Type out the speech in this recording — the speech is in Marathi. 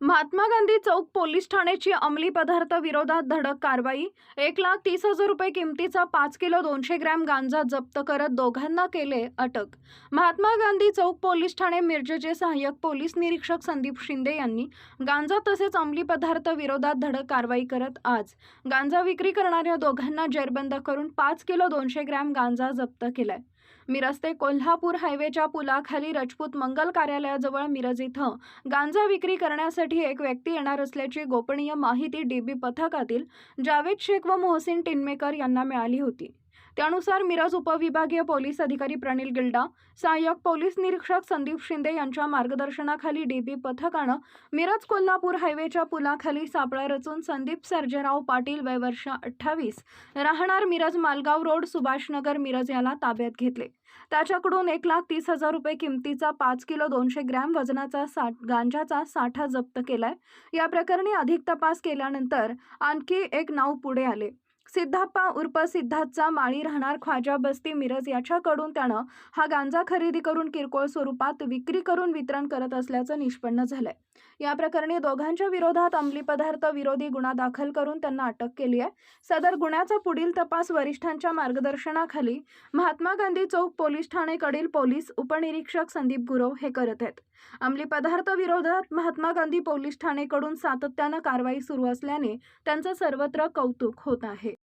महात्मा गांधी चौक पोलीस ठाण्याची अंमली पदार्थ विरोधात धडक कारवाई. एक लाख तीस हजार रुपये किमतीचा पाच किलो दोनशे ग्रॅम गांजा जप्त करत दोघांना केले अटक. महात्मा गांधी चौक पोलीस ठाणे मिरजेचे सहाय्यक पोलीस निरीक्षक संदीप शिंदे यांनी गांजा तसेच अंमली पदार्थ विरोधात धडक कारवाई करत आज गांजा विक्री करणाऱ्या दोघांना जेरबंद करून पाच किलो दोनशे ग्रॅम गांजा जप्त केलाय. मिरज कोल्हापूर हायवेच्या पुलाखाली रजपूत मंगल कार्यालयाजवळ मिरज इथं. गांजा विक्री करण्यासाठी एक व्यक्ती येणार असल्याची गोपनीय माहिती डीबी पथकातील जावेद शेख व मोहसिन टिनमेकर यांना मिळाली होती. त्यानुसार मिरज उपविभागीय पोलीस अधिकारी प्रणील गिल्डा सहाय्यक पोलीस निरीक्षक संदीप शिंदे यांच्या मार्गदर्शनाखाली डीबी पथकानं मिरज कोल्हापूर हायवेच्या पुलाखाली सापळा रचून संदीप सर्जेराव पाटील वय वर्ष अठ्ठावीस राहणार मिरज मालगाव रोड सुभाषनगर मिरज याला ताब्यात घेतले. त्याच्याकडून एक लाख तीस हजार रुपये किमतीचा पाच किलो दोनशे ग्रॅम वजनाचा साठ गांजाचा साठा जप्त केलाय. या प्रकरणी अधिक तपास केल्यानंतर आणखी एक नाव पुढे आले. सिद्धाप्पा उर्फ सिद्धार्थचा माळी राहणार ख्वाजा बस्ती मिरज याच्याकडून त्यानं हा गांजा खरेदी करून किरकोळ स्वरूपात विक्री करून वितरण करत असल्याचं निष्पन्न झालंय. या प्रकरणी दोघांच्या विरोधात अंमली पदार्थ विरोधी गुन्हा दाखल करून त्यांना अटक केली आहे. सदर गुन्ह्याचा पुढील तपास वरिष्ठांच्या मार्गदर्शनाखाली महात्मा गांधी चौक पोलीस ठाणेकडील पोलीस उपनिरीक्षक संदीप गुरव हे करत आहेत. अंमली पदार्थ विरोधात महात्मा गांधी पोलीस ठाणेकडून सातत्यानं कारवाई सुरू असल्याने त्यांचं सर्वत्र कौतुक होत आहे.